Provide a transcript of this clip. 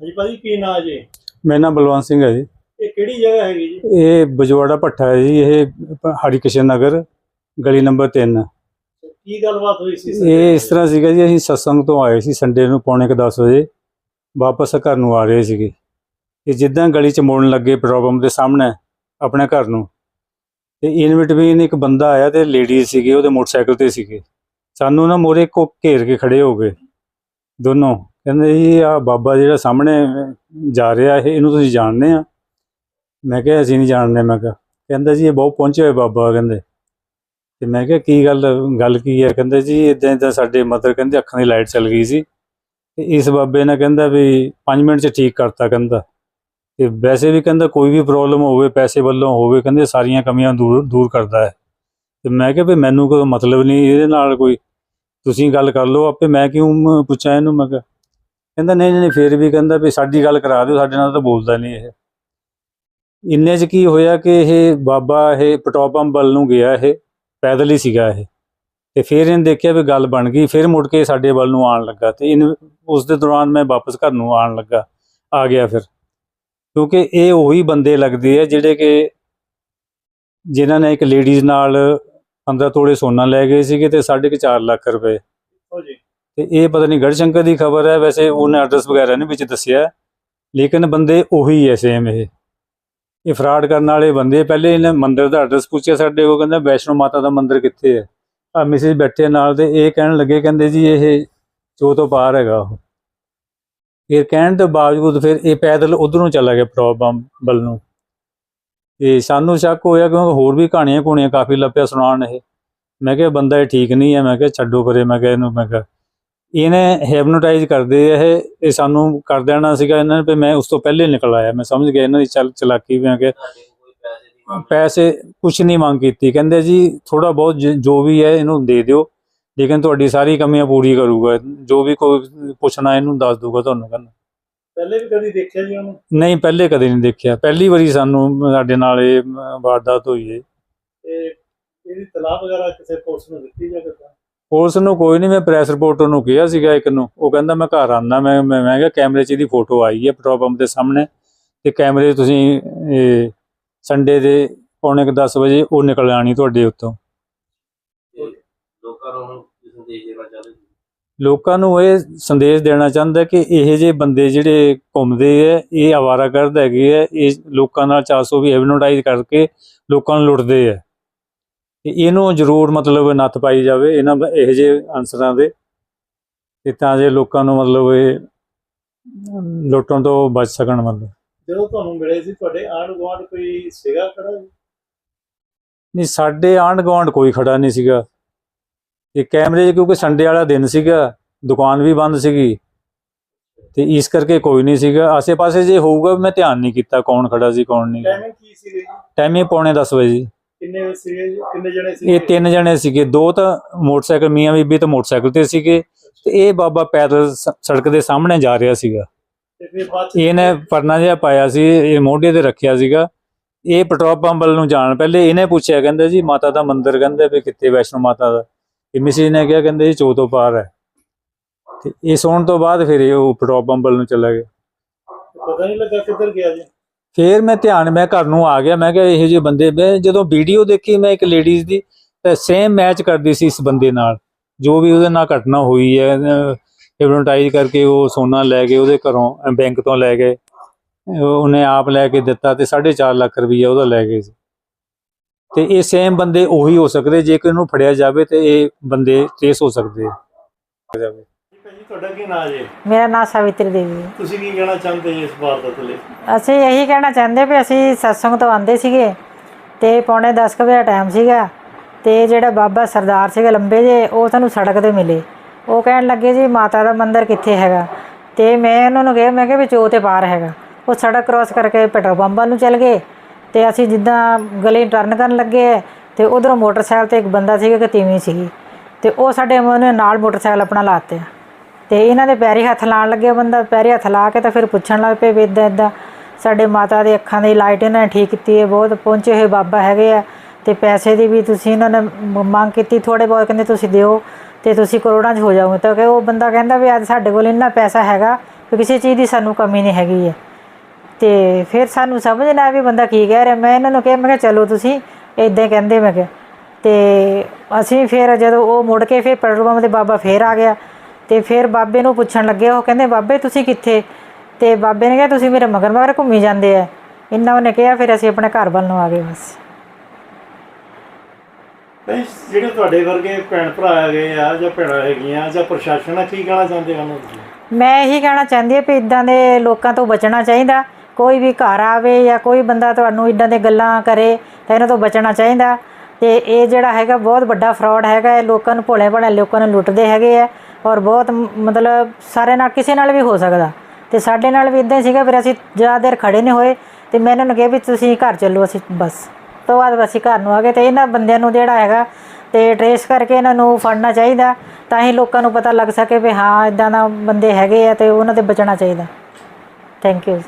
ਹਾਂਜੀ ਭਾਜੀ ਕੀ ਨਾਂ ਜੀ? ਮੇਰਾ ਨਾਮ ਬਲਵੰਤ ਸਿੰਘ ਹੈ ਜੀ। ਇਹ ਕਿਹੜੀ ਜਗ੍ਹਾ ਹੈਗੀ ਜੀ? ਇਹ ਬਜਵਾੜਾ ਭੱਠਾ ਹੈ ਜੀ ਇਹ ਹਰੀਕ੍ਰਿਸ਼ਨ ਨਗਰ ਗਲੀ ਨੰਬਰ 3 ਕੀ ਗੱਲਬਾਤ ਹੋਈ ਸੀ ਇਹ ਇਸ ਤਰ੍ਹਾਂ ਸੀਗਾ ਜੀ ਅਸੀਂ ਸਤਸੰਗ ਤੋਂ ਆਏ ਸੀ ਸੰਡੇ ਨੂੰ ਪੌਣੇ ਕੁ 10 ਵਜੇ ਵਾਪਸ ਘਰ ਨੂੰ ਆ ਰਹੇ ਸੀਗੇ। ਇਹ ਜਿੱਦਾਂ ਗਲੀ ਚ ਮੋੜਨ ਲੱਗੇ ਪ੍ਰੋਬਲਮ ਦੇ ਸਾਹਮਣੇ ਆਪਣੇ ਘਰ ਨੂੰ ਤੇ ਇਨ ਬਿਟਵੀਨ ਇੱਕ ਬੰਦਾ ਆਇਆ ਤੇ ਲੇਡੀ ਸੀਗੇ ਉਹਦੇ ਮੋਟਰਸਾਈਕਲ ਤੇ ਸੀਗੇ। ਸਾਨੂੰ ਨਾ ਮੋਰੇ ਕੋ ਘੇਰ ਕੇ ਖੜੇ ਹੋ ਗਏ ਦੋਨੋਂ। ਕਹਿੰਦੇ ਜੀ ਆ ਬਾਬਾ ਜਿਹੜਾ ਸਾਹਮਣੇ ਜਾ ਰਿਹਾ ਇਹ, ਇਹਨੂੰ ਤੁਸੀਂ ਜਾਣਦੇ ਆ? ਮੈਂ ਕਿਹਾ, ਅਸੀਂ ਨਹੀਂ ਜਾਣਦੇ। ਮੈਂ ਕਿਹਾ, ਕਹਿੰਦਾ ਜੀ, ਇਹ ਬਹੁਤ ਪਹੁੰਚੇ ਹੋਏ ਬਾਬਾ, ਕਹਿੰਦੇ। ਤੇ ਮੈਂ ਕਿਹਾ, ਕੀ ਗੱਲ ਗੱਲ ਕੀ ਹੈ ਕਹਿੰਦੇ ਜੀ ਇਦਾਂ ਇਦਾਂ ਸਾਡੇ ਮਦਰ ਕਹਿੰਦੇ ਅੱਖਾਂ ਦੀ ਲਾਈਟ ਚੱਲ ਗਈ ਸੀ। ਤੇ ਇਸ ਬਾਬੇ ਨੇ ਕਹਿੰਦਾ ਵੀ 5 ਮਿੰਟ ਚ ਠੀਕ ਕਰਤਾ, ਕਹਿੰਦਾ। ਤੇ ਵੈਸੇ ਵੀ ਕਹਿੰਦਾ ਕੋਈ ਵੀ ਪ੍ਰੋਬਲਮ ਹੋਵੇ, ਪੈਸੇ ਵੱਲੋਂ ਹੋਵੇ, ਕਹਿੰਦੇ ਸਾਰੀਆਂ ਕਮੀਆਂ ਦੂਰ ਦੂਰ ਕਰਦਾ ਹੈ। ਤੇ ਮੈਂ ਕਿਹਾ ਵੀ ਮੈਨੂੰ ਕੋਈ ਮਤਲਬ ਨਹੀਂ ਇਹਦੇ ਨਾਲ ਕੋਈ। ਤੁਸੀਂ ਗੱਲ ਕਰ ਲਓ ਆਪੇ, ਮੈਂ ਕਿਉਂ ਪੁੱਛਾਂ ਇਹਨੂੰ? ਮੈਂ ਕਿਹਾ ਕਹਿੰਦਾ, ਨਹੀਂ ਨਹੀਂ ਫੇਰ ਵੀ ਕਹਿੰਦਾ ਵੀ ਸਾਡੀ ਗੱਲ ਕਰਾ ਦਿਓ, ਸਾਡੇ ਨਾਲ ਤਾਂ ਬੋਲਦਾ ਨਹੀਂ ਇਹ। ਇੰਨੇ ਚ ਕੀ ਹੋਇਆ ਕਿ ਇਹ ਬਾਬਾ, ਇਹ ਪਟੋਪਮ ਵੱਲ ਨੂੰ ਗਿਆ, ਇਹ ਪੈਦਲ ਹੀ ਸੀਗਾ ਇਹ। ਤੇ ਫਿਰ ਇਹਨੇ ਦੇਖਿਆ ਵੀ ਗੱਲ ਬਣ ਗਈ, ਫਿਰ ਮੁੜ ਕੇ ਸਾਡੇ ਵੱਲ ਨੂੰ ਆਉਣ ਲੱਗਾ ਤੇ ਇਹਨ ਉਸ ਦੇ ਦੌਰਾਨ ਮੈਂ ਵਾਪਸ ਘਰ ਨੂੰ ਆਉਣ ਲੱਗਾ, ਆ ਗਿਆ ਫਿਰ। ਕਿਉਂਕਿ ਇਹ ਉਹੀ ਬੰਦੇ ਲੱਗਦੇ ਆ ਜਿਹੜੇ ਕਿ ਜਿਨ੍ਹਾਂ ਨੇ ਇੱਕ ਲੇਡੀਜ਼ ਨਾਲ 15 ਤੋਲੇ ਸੋਨਾ ਲੈ ਗਏ ਸੀਗੇ ਤੇ 4.5 ਲੱਖ ਰੁਪਏ। ਤੇ ਇਹ ਪਤਾ ਨਹੀਂ ਗੜਸ਼ੰਕਰ ਦੀ ਖਬਰ ਹੈ, ਵੈਸੇ ਉਹਨੇ ਐਡਰੈਸ ਵਗੈਰਾ ਨਹੀਂ ਵਿੱਚ ਦੱਸਿਆ ਲੇਕਿਨ ਬੰਦੇ ਉਹੀ ਐ ਸੇਮ ਇਹ। ਇਹ ਫਰਾਡ ਕਰਨ ਵਾਲੇ ਬੰਦੇ, ਪਹਿਲੇ ਇਹਨੇ ਮੰਦਿਰ ਦਾ ਐਡਰੈਸ ਪੁੱਛਿਆ ਸਾਡੇ ਕੋਲ, ਕਹਿੰਦਾ ਵੈਸ਼ਨੋ ਮਾਤਾ ਦਾ ਮੰਦਿਰ ਕਿੱਥੇ ਹੈ? ਆ ਮਿਸਿਸ ਬੈਠੇ ਨਾਲ ਤੇ ਇਹ ਕਹਿਣ ਲੱਗੇ, ਕਹਿੰਦੇ ਜੀ ਇਹ ਚੋ ਤੋਂ ਪਾਰ ਹੈਗਾ ਉਹ। ਫਿਰ ਕਹਿਣ ਤੋਂ ਬਾਵਜੂਦ ਫਿਰ ਇਹ ਪੈਦਲ ਉਧਰੋਂ ਚਲਾ ਗਿਆ ਪ੍ਰੋਬਲਮ ਵੱਲ ਨੂੰ। ਤੇ ਸਾਨੂੰ ਸ਼ੱਕ ਹੋਇਆ ਕਿਉਂਕਿ ਹੋਰ ਵੀ ਕਹਾਣੀਆਂ ਕਹਾਣੀਆਂ ਕਾਫੀ ਲੱਭਿਆ ਸੁਣਾਉਣ ਇਹ। ਮੈਂ ਕਿਹਾ, ਬੰਦਾ ਇਹ ਠੀਕ ਨਹੀਂ ਹੈ। ਮੈਂ ਕਿਹਾ, ਛੱਡੋ ਪਰੇ। ਮੈਂ ਕਿਹਾ, ਇਹਨੂੰ ਮੈਂ ਕਿਹਾ ਇਹਨੇ ਹੈਪਨੋਟਾਈਜ਼ ਕਰਦੇ ਇਹ ਇਹ ਸਾਨੂੰ ਕਰ ਦੇਣਾ ਸੀਗਾ ਇਹਨਾਂ ਨੇ ਵੀ ਮੈਂ ਉਸ ਤੋਂ ਪਹਿਲੇ ਨਿਕਲ ਆਇਆ। ਮੈਂ ਸਮਝ ਗਿਆ ਇਹਨਾਂ ਦੀ ਚੱਲ ਚਲਾਕੀ ਵੀ ਆ ਕਿ ਪੈਸੇ ਕੁਝ ਨਹੀਂ ਮੰਗ ਕੀਤੀ। ਕਹਿੰਦੇ ਜੀ ਥੋੜਾ ਬਹੁਤ ਜ- ਵੀ ਹੈ ਇਹਨੂੰ ਦੇ ਦਿਓ ਲੇਕਿਨ ਤੁਹਾਡੀ ਸਾਰੀ ਕਮੀਆਂ ਪੂਰੀ ਕਰੂਗਾ। ਜੋ ਵੀ ਕੋਈ ਪੁੱਛਣਾ ਇਹਨੂੰ ਦੱਸ ਦੂਗਾ ਤੁਹਾਨੂੰ ਕਹਿੰਦਾ। ਪਹਿਲੇ ਵੀ ਕਦੀ ਦੇਖਿਆ ਜੀ ਉਹਨੂੰ? ਨਹੀਂ ਪਹਿਲੇ ਕਦੇ ਨਹੀਂ ਦੇਖਿਆ। ਪਹਿਲੀ ਵਾਰੀ ਸਾਨੂੰ ਸਾਡੇ ਨਾਲ ਇਹ ਵਾਰਦਾਤ ਹੋਈ ਹੈ। ਤੇ ਇਹਦੀ ਤਲਾਹ ਵਗੈਰਾ ਕਿਸੇ ਪੁਲਿਸ ਨੂੰ ਦਿੱਤੀ ਜਾਂ ਕਿੱਦਾਂ? ਪੁਲਿਸ ਨੂੰ ਕੋਈ ਨਹੀਂ ਮੈਂ ਪ੍ਰੈਸ ਰਿਪੋਰਟਰ ਨੂੰ ਕਿਹਾ ਸੀਗਾ ਇੱਕ ਨੂੰ ਉਹ ਕਹਿੰਦਾ ਮੈਂ ਘਰ ਆਉਂਦਾ ਮੈਂ ਮੈਂ ਕਿਹਾ ਕੈਮਰੇ 'ਚ ਇਹਦੀ ਫੋਟੋ ਆਈ ਹੈ ਪੈਟਰੋਲ ਪੰਪ ਦੇ ਸਾਹਮਣੇ ਤੇ ਕੈਮਰੇ ਤੁਸੀਂ ਇਹ ਸੰਡੇ ਦੇ ਪੌਣੇ ਕੁ 10 ਵਜੇ ਉਹ ਨਿਕਲ ਆਣੀ ਤੁਹਾਡੇ ਉੱਤੋਂ। ਲੋਕਾਂ ਨੂੰ ਹੁਣ ਕੀ ਸੰਦੇਸ਼ ਦੇਣਾ ਚਾਹੁੰਦੇ ਜੀ ਲੋਕਾਂ ਨੂੰ ਇਹ ਸੰਦੇਸ਼ ਦੇਣਾ ਚਾਹੁੰਦਾ ਕਿ ਇਹ ਜਿਹੇ ਬੰਦੇ ਜਿਹੜੇ ਘੁੰਮਦੇ ਆ ਇਹ ਆਵਾਰਾਗਰਦ ਹੈਗੇ ਆ ਇਹ ਲੋਕਾਂ ਨਾਲ 400 ਵੀ ਹੈਪਨੋਟਾਈਜ਼ ਕਰਕੇ ਲੋਕਾਂ ਨੂੰ ਲੁੱਟਦੇ ਆ। ਤੇ ਇਹਨੂੰ ਜ਼ਰੂਰ ਮਤਲਬ ਨੱਥ ਪਾਈ ਜਾਵੇ ਇਹਨਾਂ ਇਹੋ ਜਿਹੇ ਅਨਸਰਾਂ ਦੇ। ਤੇ ਤਾਂ ਜੇ ਲੋਕਾਂ ਨੂੰ ਮਤਲਬ ਇਹ ਲੁੱਟਣ ਤੋਂ ਬਚ ਸਕਣ ਮਤਲਬ। ਜਦੋਂ ਤੁਹਾਨੂੰ ਮਿਲੇ ਸੀ ਤੁਹਾਡੇ ਆਂਢ ਗੁਆਂਢ ਕੋਈ ਸੀਗਾ ਖੜਾ? ਜੀ? ਨਹੀਂ ਸਾਡੇ ਆਂਢ ਗੁਆਂਢ ਕੋਈ ਖੜਾ ਨਹੀਂ ਸੀਗਾ। ਇਹ ਕੈਮਰੇ ਕਿਉਂਕਿ ਸੰਡੇ ਵਾਲਾ ਦਿਨ ਸੀਗਾ ਦੁਕਾਨ ਵੀ ਬੰਦ ਸੀਗੀ। ਤੇ ਇਸ ਕਰਕੇ ਕੋਈ ਨਹੀਂ ਸੀਗਾ। ਆਸੇ-ਪਾਸੇ ਜੇ ਹੋਊਗਾ ਮੈਂ ਧਿਆਨ ਨਹੀਂ ਕੀਤਾ ਕੌਣ ਖੜਾ ਸੀ ਕੌਣ ਨਹੀਂ। ਟਾਈਮਿੰਗ ਕੀ ਸੀ ਜੀ? ਟਾਈਮੇ ਪੌਣੇ 10 ਵਜੇ। ਜੀ। ਕਿੰਨੇ ਸੀਗੇ ਜੀ? ਕਿੰਨੇ ਜਣੇ ਸੀ ਇਹ ਤਿੰਨ ਜਣੇ ਸੀਗੇ। ਦੋ ਤਾਂ ਮੋਟਰਸਾਈਕਲ ਮੀਆਂ ਬੀਬੀ ਤਾਂ ਮੋਟਰਸਾਈਕਲ ਤੇ ਸੀਗੇ। ਤੇ ਇਹ ਬਾਬਾ ਪੈਦਲ ਸ- ਸੜਕ ਦੇ ਸਾਹਮਣੇ ਜਾ ਰਿਹਾ ਸੀਗਾ। ਤੇ ਫਿਰ ਬਾਅਦ ਚ ਇਹਨੇ ਪਰਨਾ ਜਿਹਾ ਪਾਇਆ ਸੀ ਇਹ ਮੋਢੇ ਤੇ ਰੱਖਿਆ ਸੀਗਾ। ਇਹ ਪੈਟਰੋਲ ਪੰਪ ਵੱਲ ਨੂੰ ਜਾਣ ਪਹਿਲੇ ਇਹਨੇ ਪੁੱਛਿਆ ਕਹਿੰਦੇ ਜੀ ਮਾਤਾ ਦਾ ਮੰਦਿਰ ਕਹਿੰਦੇ ਵੀ ਕਿੱਥੇ ਵੈਸ਼ਨੋ ਮਾਤਾ ਦਾ। ਇਹ ਮਿਸਿਸ ਨੇ ਕਿਹਾ ਕਹਿੰਦੇ ਜੀ ਚੋ ਤੋਂ ਪਾਰ ਹੈ। ਤੇ ਇਹ ਸੌਣ ਤੋਂ ਬਾਅਦ ਫਿਰ ਇਹ ਉਹ ਪੈਟਰੋਲ ਪੰਪ ਵੱਲ ਨੂੰ ਚਲਾ ਗਿਆ। ਪਤਾ ਨਹੀਂ ਲੱਗਾ ਕਿੱਧਰ ਗਿਆ ਜੀ। ਫੇਰ ਮੈਂ ਧਿਆਨ ਮੈਂ ਘਰ ਨੂੰ ਆ ਗਿਆ, ਮੈਂ ਕਿਹਾ ਇਹੋ ਜਿਹੇ ਬੰਦੇ, ਮੈਂ ਜਦੋਂ ਵੀਡੀਓ ਦੇਖੀ ਮੈਂ ਇੱਕ ਲੇਡੀਜ਼ ਦੀ, ਤਾਂ ਸੇਮ ਮੈਚ ਕਰਦੀ ਸੀ ਇਸ ਬੰਦੇ ਨਾਲ। ਜੋ ਵੀ ਉਹਦੇ ਨਾਲ ਘਟਨਾ ਹੋਈ ਹੈ ਹਿਪਨੋਟਾਈਜ਼ ਕਰਕੇ ਉਹ ਸੋਨਾ ਲੈ ਗਏ, ਉਹਦੇ ਘਰੋਂ ਬੈਂਕ ਤੋਂ ਲੈ ਗਏ। ਉਹਨੇ ਆਪ ਲੈ ਕੇ ਦਿੱਤਾ ਤੇ 4.5 ਲੱਖ ਰੁਪਈਆ ਉਹਦਾ ਲੈ ਗਏ ਸੀ। ਤੇ ਇਹ ਸੇਮ ਬੰਦੇ ਉਹੀ ਹੋ ਸਕਦੇ ਜੇ ਕਿ ਇਹਨੂੰ ਫੜਿਆ ਜਾਵੇ ਤੇ ਇਹ ਬੰਦੇ ਟ੍ਰੇਸ ਹੋ ਸਕਦੇ ਆ। ਜਾਵੇ ਤੁਹਾਡਾ ਕੀ ਨਾਂ ਜੀ? ਮੇਰਾ ਨਾਮ ਸਾਵਿਤਰੀ ਦੇਵੀ ਹੈ। ਤੁਸੀਂ ਕੀ ਕਹਿਣਾ ਚਾਹੁੰਦੇ ਜੀ ਇਸ ਵਾਰਦਾਤ ਲਈ? ਅਸੀਂ ਇਹੀ ਕਹਿਣਾ ਚਾਹੁੰਦੇ ਵੀ ਅਸੀਂ ਸਤਸੰਗ ਤੋਂ ਆਂਦੇ ਸੀਗੇ ਤੇ ਪੌਣੇ 10 ਕੁ ਵਜੇ ਟਾਈਮ ਸੀਗਾ ਤੇ ਜਿਹੜਾ ਬਾਬਾ ਸਰਦਾਰ ਸੀਗਾ ਲੰਬੇ ਜੇ ਉਹ ਸਾਨੂੰ ਸੜਕ ਤੇ ਮਿਲੇ। ਉਹ ਕਹਿਣ ਲੱਗੇ ਜੀ ਮਾਤਾ ਦਾ ਮੰਦਿਰ ਕਿੱਥੇ ਹੈਗਾ? ਤੇ ਮੈਂ ਉਹਨਾਂ ਨੂੰ ਕਿਹਾ ਮੈਂ ਕਿਹਾ ਵੀ ਚੋ ਤੇ ਪਾਰ ਹੈਗਾ। ਉਹ ਸੜਕ ਕ੍ਰਾਸ ਕਰਕੇ ਪੈਟਰੋਲ ਪੰਪ ਨੂੰ ਚੱਲ ਗਏ ਤੇ ਅਸੀਂ ਜਿੱਦਾਂ ਗਲੀ ਟਰਨ ਕਰਨ ਲੱਗੇ ਤੇ ਉਧਰੋਂ ਮੋਟਰਸਾਈਕਲ ਤੇ ਇੱਕ ਬੰਦਾ ਸੀਗਾ ਕਿ ਤੀਵੀਂ ਸੀਗੀ। ਤੇ ਉਹ ਸਾਡੇ ਉਹਨੇ ਨਾਲ ਮੋਟਰਸਾਈਕਲ ਆਪਣਾ ਲਾਤੇ ਤੇ ਇਹਨਾਂ ਦੇ ਪੈਰੀ ਹੱਥ ਲਾਣ ਲੱਗਿਆ ਬੰਦਾ, ਪੈਰੀ ਹੱਥ ਲਾ ਕੇ ਤਾਂ ਫਿਰ ਪੁੱਛਣ ਲੱਗ ਪਏ ਵੀ ਇੱਦਾਂ ਇੱਦਾਂ ਸਾਡੇ ਮਾਤਾ ਦੇ ਅੱਖਾਂ ਦੀ ਲਾਈਟ ਇਹਨਾਂ ਨੇ ਠੀਕ ਕੀਤੀ ਹੈ, ਬਹੁਤ ਪਹੁੰਚੇ ਹੋਏ ਬਾਬਾ ਹੈਗੇ ਆ ਤੇ ਪੈਸੇ ਦੀ ਵੀ ਤੁਸੀਂ ਇਹਨਾਂ ਨੇ ਮੰਗ ਕੀਤੀ ਥੋੜੇ ਬਹੁਤ ਕਹਿੰਦੇ ਤੁਸੀਂ ਦਿਓ ਤੇ ਤੁਸੀਂ ਕਰੋੜਾਂ 'ਚ ਹੋ ਜਾਓਗੇ ਤਾਂ ਕਿ ਉਹ ਬੰਦਾ ਕਹਿੰਦਾ ਵੀ ਅੱਜ ਸਾਡੇ ਕੋਲ ਇੰਨਾ ਪੈਸਾ ਹੈਗਾ ਵੀ ਕਿਸੇ ਚੀਜ਼ ਦੀ ਸਾਨੂੰ ਕਮੀ ਨਹੀਂ ਹੈਗੀ ਹੈ। ਤੇ ਫਿਰ ਸਾਨੂੰ ਸਮਝ ਨਾ ਵੀ ਬੰਦਾ ਕੀ ਕਹਿ ਰਿਹਾ। ਮੈਂ ਇਹਨਾਂ ਨੂੰ ਕਿਹਾ, ਮੈਂ ਕਿਹਾ ਚਲੋ ਤੁਸੀਂ ਇਦਾਂ ਕਹਿੰਦੇ ਮੈਂ ਕਿਹਾ। ਤੇ ਅਸੀਂ ਫਿਰ ਜਦੋਂ ਉਹ ਮੁੜ ਕੇ ਫਿਰ ਪੈਟਰੋਲ ਪੰਪ ਤੇ ਬਾਬਾ ਫੇਰ ਆ ਗਿਆ। ਤੇ ਫਿਰ ਬਾਬੇ ਨੂੰ ਪੁੱਛਣ ਲੱਗੇ ਉਹ ਕਹਿੰਦੇ ਬਾਬੇ ਤੁਸੀਂ ਕਿੱਥੇ? ਤੇ ਬਾਬੇ ਨੇ ਕਿਹਾ ਤੁਸੀਂ ਮੇਰੇ ਮਗਰ ਮਗਰ ਘੁੰਮੀ ਜਾਂਦੇ ਆ ਇੰਨਾ ਉਹਨੇ ਕਿਹਾ ਫਿਰ ਅਸੀਂ ਆਪਣੇ ਘਰ ਵੱਲ ਨੂੰ ਆ ਗਏ ਬਸ। ਨਹੀਂ ਜਿਹੜੇ ਤੁਹਾਡੇ ਵਰਗੇ ਭੈਣ ਭਰਾ ਹੈਗੇ ਆ ਜਾਂ ਭੈਣਾਂ ਹੈਗੀਆਂ ਜਾਂ ਪ੍ਰਸ਼ਾਸਨ ਆ ਕੀ ਕਹਿਣਾ ਚਾਹੁੰਦੇ ਹਨ ਤੁਸੀਂ ਮੈਂ ਇਹੀ ਕਹਿਣਾ ਚਾਹੁੰਦੀ ਹਾਂ ਵੀ ਇਦਾਂ ਦੇ ਲੋਕਾਂ ਤੋਂ ਬਚਣਾ ਚਾਹੀਦਾ। ਕੋਈ ਵੀ ਘਰ ਆਵੇ ਜਾਂ ਕੋਈ ਬੰਦਾ ਤੁਹਾਨੂੰ ਇਦਾਂ ਦੇ ਗੱਲਾਂ ਕਰੇ ਤਾਂ ਇਹਨਾਂ ਤੋਂ ਬਚਣਾ ਚਾਹੀਦਾ। ਤੇ ਇਹ ਜਿਹੜਾ ਹੈਗਾ ਬਹੁਤ ਵੱਡਾ ਫਰਾਡ ਹੈਗਾ, ਇਹ ਲੋਕਾਂ ਨੂੰ ਭੋਲੇ ਭਾਲੇ ਲੋਕਾਂ ਨੂੰ ਲੁੱਟਦੇ ਹੈਗੇ ਆ ਔਰ ਬਹੁਤ ਮਤਲਬ ਸਾਰੇ ਨਾਲ ਕਿਸੇ ਨਾਲ ਵੀ ਹੋ ਸਕਦਾ। ਤੇ ਸਾਡੇ ਨਾਲ ਵੀ ਇਦਾਂ ਹੀ ਸੀਗਾ, ਫਿਰ ਅਸੀਂ ਜ਼ਿਆਦਾ ਦੇਰ ਖੜੇ ਨਹੀਂ ਹੋਏ ਤੇ ਮੈਂ ਇਹਨਾਂ ਨੂੰ ਕਿਹਾ ਵੀ ਤੁਸੀਂ ਘਰ ਚੱਲੋ, ਅਸੀਂ ਬਸ। ਤੋਂ ਬਾਅਦ ਅਸੀਂ ਘਰ ਨੂੰ ਆ ਗਏ ਤੇ ਇਹਨਾਂ ਬੰਦਿਆਂ ਨੂੰ ਜਿਹੜਾ ਹੈਗਾ ਤੇ ਟਰੇਸ ਕਰਕੇ ਇਹਨਾਂ ਨੂੰ ਫੜਨਾ ਚਾਹੀਦਾ ਤਾਂ ਹੀ ਲੋਕਾਂ ਨੂੰ ਪਤਾ ਲੱਗ ਸਕੇ ਵੀ ਹਾਂ, ਇਦਾਂ ਦਾ ਬੰਦੇ ਹੈਗੇ ਆ ਤੇ ਉਹਨਾਂ ਤੇ ਬਚਣਾ ਚਾਹੀਦਾ। Thank you